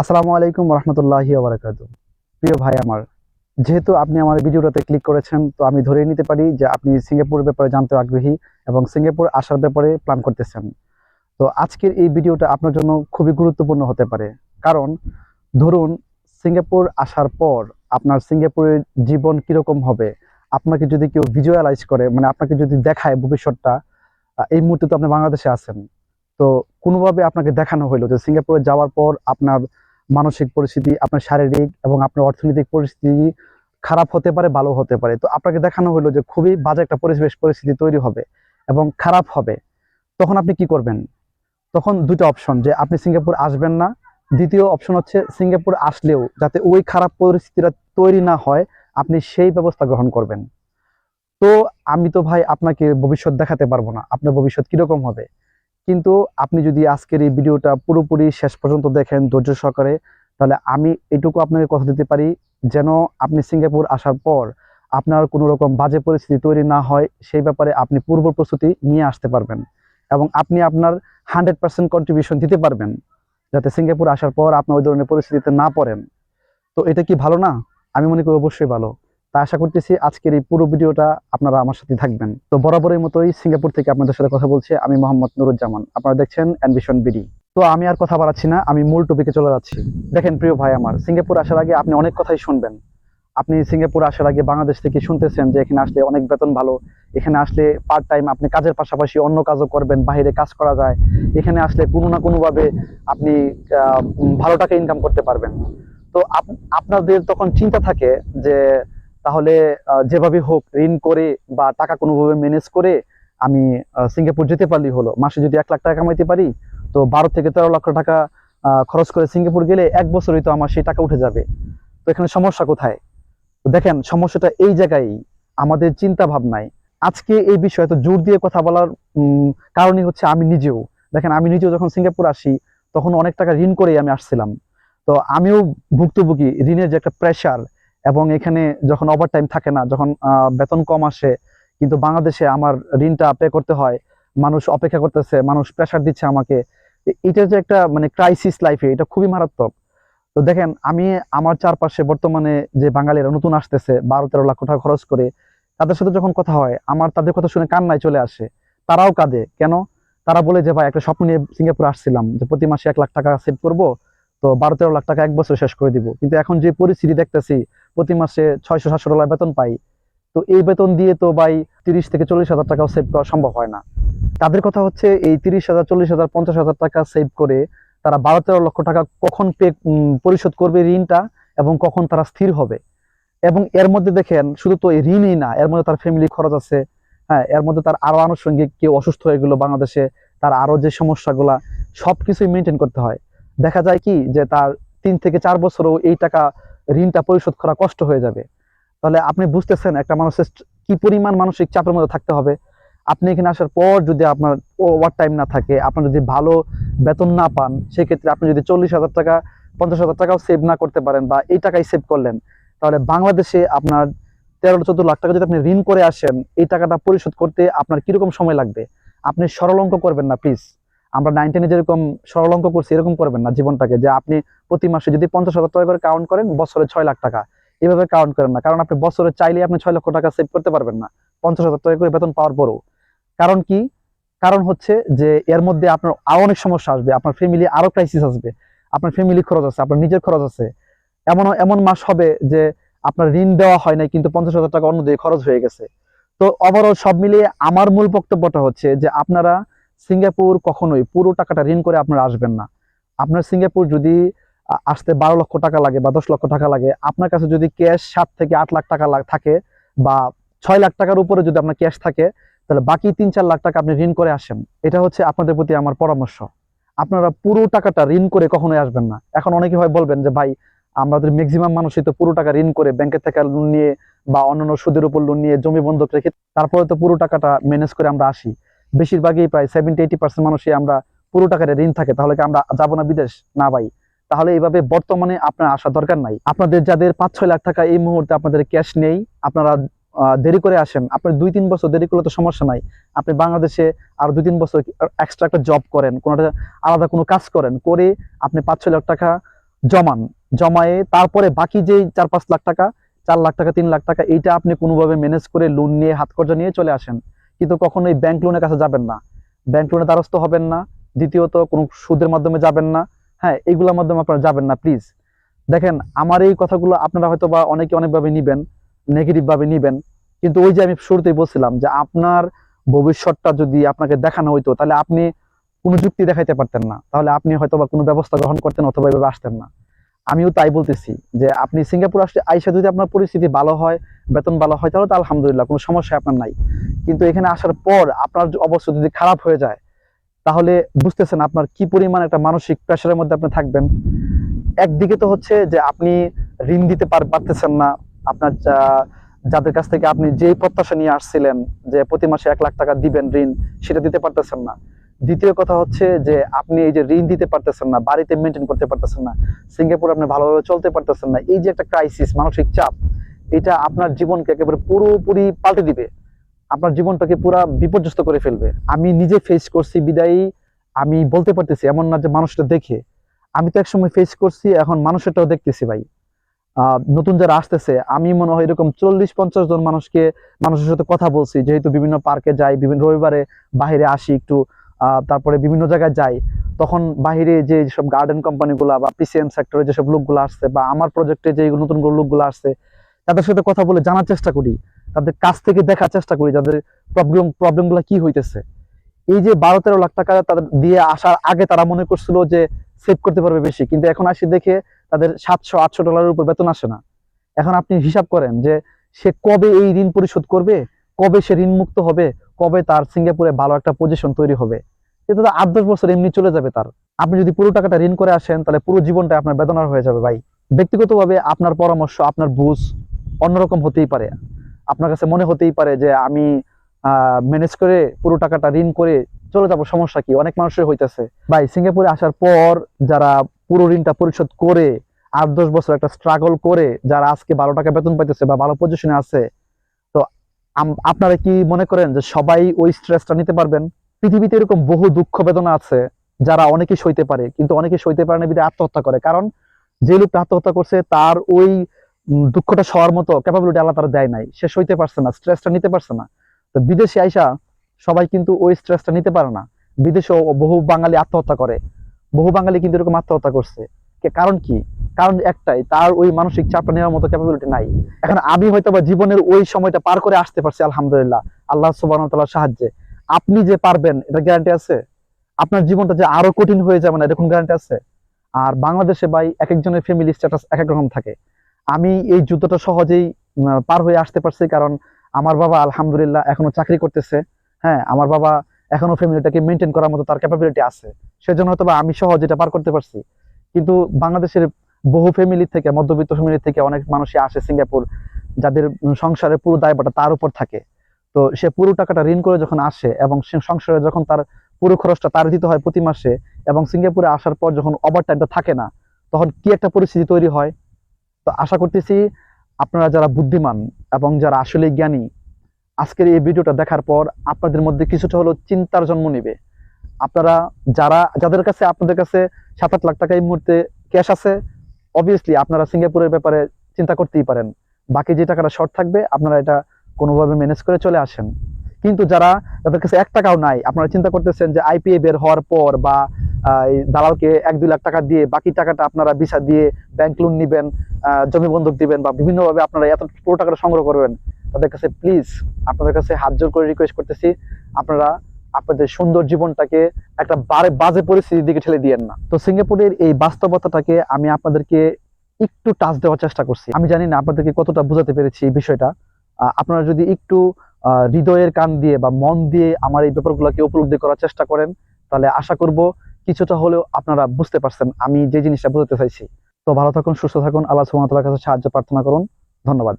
আসসালামু আলাইকুম রহমতুল্লাহি ওবরাকাত প্রিয় ভাই আমার, যেহেতু আপনি আমার ভিডিওটাতে ক্লিক করেছেন, তো আমি ধরে নিতে পারি যে আপনি সিঙ্গাপুরের ব্যাপারে জানতে আগ্রহী এবং সিঙ্গাপুর আসার ব্যাপারে প্ল্যান করতেছেন। তো আজকের এই ভিডিওটা আপনার জন্য খুবই গুরুত্বপূর্ণ হতে পারে। কারণ ধরুন, সিঙ্গাপুর আসার পর আপনার সিঙ্গাপুরের জীবন কীরকম হবে, আপনাকে যদি কেউ ভিজুয়ালাইজ করে মানে আপনাকে যদি দেখায় ভবিষ্যৎটা এই মুহূর্তে তো আপনি বাংলাদেশে আছেন। তো কোনোভাবে আপনাকে দেখানো হলো যে সিঙ্গাপুরে যাওয়ার পর আপনার মানসিক পরিস্থিতি, আপনার শারীরিক এবং আপনার অর্থনৈতিক পরিস্থিতি খারাপ হতে পারে, ভালো হতে পারে। তো আপনাকে দেখানো হলো যে খুবই বাজে একটা পরিবেশ পরিস্থিতি তৈরি হবে এবং খারাপ হবে। তখন আপনি কি করবেন? তখন দুটো অপশন যে আপনি সিঙ্গাপুর আসবেন না। দ্বিতীয় অপশন হচ্ছে সিঙ্গাপুর আসলেও যাতে ওই খারাপ পরিস্থিতিটা তৈরি না হয়, আপনি সেই ব্যবস্থা গ্রহণ করবেন। তো আমি তো ভাই আপনাকে ভবিষ্যৎ দেখাতে পারব না। আপনার ভবিষ্যৎ কীরকম হবে? কিন্তু আপনি যদি আজকের এই ভিডিওটা পুরোপুরি শেষ পর্যন্ত দেখেন ধৈর্য সহকারে, তাহলে আমি এটুকু আপনাকে কথা দিতে পারি, যেন আপনি সিঙ্গাপুর আসার পর আপনার কোনো রকম বাজে পরিস্থিতি তৈরি না হয়, সেই ব্যাপারে আপনি পূর্ব প্রস্তুতি নিয়ে আসতে পারবেন এবং আপনি আপনার হান্ড্রেড পার্সেন্ট কন্ট্রিবিউশন দিতে পারবেন, যাতে সিঙ্গাপুর আসার পর আপনার ওই ধরনের পরিস্থিতিতে না পড়েন। তো এটা কি ভালো না? আমি মনে করি অবশ্যই ভালো। তা আশা করতেছি আজকের এই পুরো ভিডিওটা আপনারা আমার সাথে থাকবেন। তো বরাবরের মতোই সিঙ্গাপুর থেকে আপনাদের সাথে কথা বলছি, আমি মোহাম্মদ নুরুজ্জামান। আপনারা দেখছেন অ্যানভিশন বিডি। তো আমি আর কথা বাড়াচ্ছি না, আমি মূল টপিকে চলে যাচ্ছি। দেখেন প্রিয় ভাই আমার, সিঙ্গাপুর আসার আগে আপনি অনেক কথাই শুনবেন। আপনি সিঙ্গাপুর আসার আগে বাংলাদেশ থেকে শুনতেছেন যে এখানে আসলে অনেক বেতন ভালো, এখানে আসলে পার্ট টাইম আপনি কাজের পাশাপাশি অন্য কাজও করবেন, বাইরে কাজ করা যায়। এখানে আসলে কোনো না কোনোভাবে আপনি ভালো টাকা ইনকাম করতে পারবেন। তো আপনাদের তখন চিন্তা থাকে যে তাহলে যেভাবে হোক ঋণ করে বা টাকা কোনোভাবে ম্যানেজ করে আমি সিঙ্গাপুর যেতে পারলেই হলো। মাসে যদি এক লাখ টাকা কামাইতে পারি, তো বারো থেকে তেরো লক্ষ টাকা খরচ করে সিঙ্গাপুর গেলে এক বছরই তো আমার সেই টাকা উঠে যাবে। তো এখানে সমস্যা কোথায়? তো দেখেন, সমস্যাটা এই জায়গায় আমাদের চিন্তা ভাবনায় আজকে এই বিষয়ে তো জোর দিয়ে কথা বলার কারণই হচ্ছে আমি নিজেও। দেখেন, আমি নিজেও যখন সিঙ্গাপুর আসি, তখন অনেক টাকা ঋণ করেই আমি আসছিলাম। তো আমিও ভুক্তভোগী, ঋণের যে একটা প্রেশার এবং এখানে যখন ওভার টাইম থাকে না, যখন বেতন কম আসে, কিন্তু বাংলাদেশে আমার ঋণটা পে করতে হয়, মানুষ অপেক্ষা করতেছে, মানুষ প্রেশার দিচ্ছে আমাকে এটা যে একটা মানে ক্রাইসিস লাইফে এটা খুবই মারাত্মক। তো দেখেন, আমি আমার চারপাশে বর্তমানে যে বাঙালিরা নতুন আসতেছে, বারো তেরো লাখ টাকা খরচ করে, তাদের সাথে যখন কথা হয়, আমার তাদের কথা শুনে কান্নায় চলে আসে। তারাও কাঁদে। কেন? তারা বলে যে, ভাই, একটা স্বপ্ন নিয়ে সিঙ্গাপুর আসছিলাম, যে প্রতি মাসে এক লাখ টাকা সেভ করব তো বারো তেরো লাখ টাকা এক বছর শেষ করে দিব। কিন্তু এখন যে পরিস্থিতি দেখতেছি, প্রতি মাসে ছয়শো সাতশো ডলার বেতন পাই। তো এই বেতন দিয়ে তো ভাই তিরিশ থেকে চল্লিশ হাজার টাকাও সেভ করা সম্ভব হয় না। তাদের কথা হচ্ছে, এই তিরিশ হাজার, চল্লিশ হাজার, পঞ্চাশ হাজার টাকা সেভ করে তারা বারো তেরো লক্ষ টাকা কখন পে পরিশোধ করবে ঋণটা এবং কখন তারা স্থির হবে। এবং এর মধ্যে দেখেন, শুধু তো এই ঋণই না, এর মধ্যে তার ফ্যামিলি খরচ আছে। হ্যাঁ এর মধ্যে তার আরও আনুষঙ্গিক কেউ অসুস্থ হয়ে গেলো বাংলাদেশে, তার আরও যে সমস্যাগুলা, সবকিছুই মেনটেন করতে হয়। দেখা যায় কি যে তার তিন থেকে চার বছরও এই টাকা ঋণটা পরিশোধ করা কষ্ট হয়ে যাবে। তাহলে আপনি বুঝতেছেন একটা মানুষের কি পরিমাণ মানসিক চাপের মধ্যে থাকতে হবে। আপনি এখানে আসার পর যদি আপনার ওভার টাইম না থাকে, আপনার যদি ভালো বেতন না পান, সেক্ষেত্রে আপনি যদি চল্লিশ হাজার টাকা, পঞ্চাশ হাজার টাকাও সেভ না করতে পারেন বা এই টাকাই সেভ করলেন, তাহলে বাংলাদেশে আপনার তেরো চোদ্দ লাখ টাকা যদি আপনি ঋণ করে আসেন, এই টাকাটা পরিশোধ করতে আপনার কীরকম সময় লাগবে? আপনি সরল অঙ্ক করবেন না প্লিজ আমরা নাইনটিনে যেরকম সরল অঙ্ক করছি, এরকম করবেন না জীবনটাকে, যে আপনি প্রতি মাসে যদি পঞ্চাশ হাজার টাকা করে কাউন্ট করেন, বছরে ছয় লাখ টাকা। এভাবে কাউন্ট করেন না, কারণ আপনি বছরে চাইলে আপনি ছয় লক্ষ টাকা সেভ করতে পারবেন না, পঞ্চাশ হাজার টাকা করে বেতন পাওয়ার পরও। কারণ কি? কারণ হচ্ছে যে এর মধ্যে আপনার আরও অনেক সমস্যা আসবে, আপনার ফ্যামিলি আরও ক্রাইসিস আসবে, আপনার ফ্যামিলি খরচ আছে, আপনার নিজের খরচ আছে। এমন এমন মাস হবে যে আপনার ঋণ দেওয়া হয় নাই, কিন্তু পঞ্চাশ হাজার টাকা অন্যদিকে খরচ হয়ে গেছে। তো ওভারঅল সব মিলিয়ে আমার মূল বক্তব্যটা হচ্ছে যে আপনারা সিঙ্গাপুর কখনোই পুরো টাকাটা ঋণ করে আপনারা আসবেন না। আপনার সিঙ্গাপুর যদি আসতে বারো লক্ষ টাকা লাগে বা দশ লক্ষ টাকা লাগে, আপনার কাছে যদি ক্যাশ সাত থেকে আট লাখ টাকা থাকে বা ছয় লাখ টাকার উপরে যদি আপনার ক্যাশ থাকে, তাহলে বাকি তিন চার লাখ টাকা আপনি ঋণ করে আসেন। এটা হচ্ছে আপনাদের প্রতি আমার পরামর্শ। আপনারা পুরো টাকাটা ঋণ করে কখনোই আসবেন না। এখন অনেকে হয় বলবেন যে, ভাই, আমাদের ম্যাক্সিমাম মানুষই তো পুরো টাকা ঋণ করে ব্যাংকের থেকে লোন নিয়ে বা অন্যান্য সুদের উপর লোন নিয়ে জমি বন্ধক রেখে, তারপরে তো পুরো টাকাটা ম্যানেজ করে আমরা আসি। বেশিরভাগই প্রায় সেভেন্টি এইটি পার্সেন্ট মানুষই আমরা পুরো টাকাটা ঋণ থাকে, তাহলে কি আমরা যাব না বিদেশ? না ভাই। তাহলে এইভাবে বর্তমানে আপনার আসা দরকার নাই। আপনাদের যাদের পাঁচ ছয় লাখ টাকা এই মুহূর্তে আপনাদের ক্যাশ নেই, আপনারা দেরি করে আসেন। আপনার দুই তিন বছর দেরি করলে তো সমস্যা নাই। আপনি বাংলাদেশে আর দুই তিন বছর এক্সট্রা একটা জব করেন, কোনো একটা আলাদা কোনো কাজ করেন, করে আপনি পাঁচ ছয় লাখ টাকা জমান। জমায়ে তারপরে বাকি যে চার পাঁচ লাখ টাকা, চার লাখ টাকা, তিন লাখ টাকা, এইটা আপনি কোনোভাবে ম্যানেজ করে লোন নিয়ে হাত খরচা নিয়ে চলে আসেন। কিন্তু কখনোই ব্যাংক লোনের কাছে যাবেন না। ব্যাংক লোনের দ্বারস্থ হবেন না। দ্বিতীয়ত কোনো সুদের মাধ্যমে যাবেন না। হ্যাঁ এইগুলোর মাধ্যমে আপনারা যাবেন না প্লিজ দেখেন, আমার এই কথাগুলো আপনারা হয়তো বা অনেকে অনেকভাবে নিবেন নেগেটিভ ভাবে নিবেন। কিন্তু ওই যে আমি শুরুতেই বলছিলাম যে আপনার ভবিষ্যৎটা যদি আপনাকে দেখানো হইতো, তাহলে আপনি কোনো যুক্তি দেখাইতে পারতেন না। তাহলে আপনি হয়তো বা কোনো ব্যবস্থা গ্রহণ করতেন অথবা এভাবে আসতেন না। আমিও তাই বলতেছি যে আপনি সিঙ্গাপুর আসলে আইসা যদি আপনার পরিস্থিতি ভালো হয়, বেতন ভালো হয়, তাহলে তো আলহামদুলিল্লাহ কোনো সমস্যা আপনার নাই। কিন্তু এখানে আসার পর আপনার অবস্থা যদি খারাপ হয়ে যায়, তাহলে বুঝতেছেন আপনার কি পরিমাণ একটা মানসিক প্রেশারের মধ্যে আপনি থাকবেন। একদিকে তো হচ্ছে যে আপনি ঋণ দিতে পারতেছেন না, আপনার যাদের কাছ থেকে আপনি যেই প্রত্যাশা নিয়ে আসছিলেন যে প্রতি মাসে এক লাখ টাকা দিবেন ঋণ, সেটা দিতে পারতেছেন না। দ্বিতীয় কথা হচ্ছে যে আপনি এই যে ঋণ দিতে পারতেছেন না, বাড়িতে মেনটেন করতে পারতেছেন না, সিঙ্গাপুর আপনি ভালোভাবে চলতে পারতেছেন না, এই যে একটা ক্রাইসিস মানসিক চাপ, এটা আপনার জীবনকে একেবারে পুরোপুরি পাল্টে দিবে। আপনার জীবনটাকে পুরো বিপর্যস্ত করে ফেলবে। আমি নিজে ফেস করছি বিদায়ী, আমি বলতে পারতেছি এমন না যে মানুষটা দেখে। আমি তো একসময় ফেস করছি, এখন মানুষেরটাও দেখতেছি ভাই। নতুন যারা আসতেছে, আমি মনে হয় এরকম চল্লিশ পঞ্চাশ জন মানুষকে, মানুষের সাথে কথা বলছি, যেহেতু বিভিন্ন পার্কে যাই, বিভিন্ন রবিবারে বাইরে আসি একটু তারপরে বিভিন্ন জায়গায় যাই, তখন বাইরে যে সব গার্ডেন কোম্পানিগুলা বা পিসিএম সেক্টরে যেসব লোকগুলো আসছে বা আমার প্রজেক্টে যে নতুন লোকগুলো আসছে, তাদের সাথে কথা বলে জানার চেষ্টা করি, তাদের কাছ থেকে দেখার চেষ্টা করি তাদের প্রবলেম প্রবলেমগুলো কি হইতেছে। এই যে বারো তেরো লাখ টাকা তাদের দিয়ে আসার আগে তারা মনে করছিল যে সেভ করতে পারবে বেশি, কিন্তু এখন আসি দেখে তাদের সাতশো, আটশো ডলারের উপর বেতন আসে না। এখন আপনি হিসাব করেন যে সে কবে এই ঋণ পরিশোধ করবে, কবে সে ঋণ মুক্ত হবে, কবে তার সিঙ্গাপুরে ভালো একটা পজিশন তৈরি হবে। কিন্তু আট, দশ বছর এমনি চলে যাবে তার। আপনি যদি পুরো টাকাটা ঋণ করে আসেন, তাহলে পুরো জীবনটা আপনার বেদনার হয়ে যাবে ভাই। ব্যক্তিগতভাবে আপনার পরামর্শ, আপনার বুঝ অন্যরকম হতেই পারে। আপনার কাছে মনে হতেই পারে যে আমি ম্যানেজ করে পুরো টাকাটা ঋণ করে চলে যাব। সমস্যা কি? অনেক মানুষের হইতেছে। ভাই, সিঙ্গাপুরে আসার পর যারা পুরো ঋণটা পরিশোধ করে, আট, দশ বছর একটা স্ট্রাগল করে, যারা আজকে ভালো টাকা বেতন পাইতেছে বা ভালো পজিশনে আছে, তো আপনারা কি মনে করেন যে সবাই ওই স্ট্রেসটা নিতে পারবেন? পৃথিবীতে এরকম বহু দুঃখ বেদনা আছে, যারা অনেকে সইতে পারে, কিন্তু অনেকে সইতে পারে না আত্মহত্যা করে। কারণ যে লোকটা আত্মহত্যা করছে, তার ওই দুঃখটা সবার মতো ক্যাপাবিলিটি আল্লাহ তারা দেয় নাই। সে সইতে পারছে না স্ট্রেসটা নিতে পারছে না। তো বিদেশে আইসা সবাই কিন্তু ওই স্ট্রেসটা নিতে পারে না। বিদেশেও বহু বাঙালি আত্মহত্যা করে। বহু বাঙালি কিন্তু এরকম আত্মহত্যা করছে। কারণ কি? কারণ একটাই, তার ওই মানসিক চাপটা নেওয়ার মতো ক্যাপাবিলিটি নাই। এখন আমি হয়তো বা জীবনের ওই সময়টা পার করে আসতে পারছি, আলহামদুলিল্লাহ। আল্লাহ সুবাহ সাহায্যে। আপনি যে পারবেন, এটা গ্যারান্টি আছে? আপনার জীবনটা যে আরও কঠিন হয়ে যাবে না, এরকম গ্যারান্টি আছে? আর বাংলাদেশে ভাই এক একজনের ফ্যামিলি স্ট্যাটাস এক এক রকম থাকে। আমি এই যুদ্ধটা সহজেই পার হয়ে আসতে পারছি কারণ আমার বাবা আলহামদুলিল্লাহ এখনও চাকরি করতেছে। হ্যাঁ আমার বাবা এখনও ফ্যামিলিটাকে মেনটেন করার মতো তার ক্যাপাবিলিটি আছে। সেজন্য হয়তো বা আমি সহজ এটা পার করতে পারছি। কিন্তু বাংলাদেশের বহু ফ্যামিলি থেকে, মধ্যবিত্ত ফ্যামিলি থেকে অনেক মানুষই আসে সিঙ্গাপুর যাদের সংসারের পুরো দায়ভারটা তার উপর থাকে। তো সে পুরো টাকাটা ঋণ করে যখন আসে এবং সংসারে যখন তার পুরো খরচটা তার দিতে হয় প্রতি মাসে এবং সিঙ্গাপুরে আসার পর যখন ওভার টাইমটা থাকে না, তখন কি একটা পরিস্থিতি তৈরি হয়? তো আশা করতেছি আপনারা যারা বুদ্ধিমান এবং যারা আসলে জ্ঞানী, আজকের এই ভিডিওটা দেখার পর আপনাদের মধ্যে কিছুটা হলো চিন্তার জন্ম নেবে। আপনারা যারা, যাদের কাছে, আপনাদের কাছে সাত আট লাখ টাকা এই মুহূর্তে ক্যাশ আছে অবভিয়াসলি আপনারা সিঙ্গাপুরের ব্যাপারে চিন্তা করতেই পারেন। বাকি যে টাকাটা শর্ট থাকবে, আপনারা এটা কোনোভাবে ম্যানেজ করে চলে আসেন। কিন্তু যারা তাদের কাছে এক টাকাও নাই, আপনারা চিন্তা করতেছেন যে আইপিএ বের হওয়ার পর বা দালালকে এক, দুই লাখ টাকা দিয়ে বাকি টাকাটা আপনারা ভিসা দিয়ে ব্যাংক লোন নিবেন জমি বন্ধক দিবেন বা বিভিন্নভাবে আপনারা এত পুরো টাকাটা সংগ্রহ করবেন, তাদের কাছে প্লিজ আপনাদের কাছে হাত জোর করে রিকোয়েস্ট করতেছি, আপনারা আপনাদের সুন্দর জীবনটাকে একটা বারে- বাজে পরিস্থিতির দিকে ঠেলে দিয়েন না। তো সিঙ্গাপুরের এই বাস্তবতাটাকে আমি আপনাদেরকে একটু টাচ দেওয়ার চেষ্টা করছি। আমি জানি না আপনাদেরকে কতটা বোঝাতে পেরেছি এই বিষয়টা। আপনারা যদি একটু হৃদয়ের কান দিয়ে বা মন দিয়ে আমার এই ব্যাপারগুলোকে উপলব্ধি করার চেষ্টা করেন, তাহলে আশা করব কিছুটা হলেও আপনারা বুঝতে পারছেন আমি যে জিনিসটা বুঝতে চাইছি। তো ভালো থাকুন, সুস্থ থাকুন, আল্লাহ সুমাতার কাছে সাহায্য প্রার্থনা করুন। ধন্যবাদ।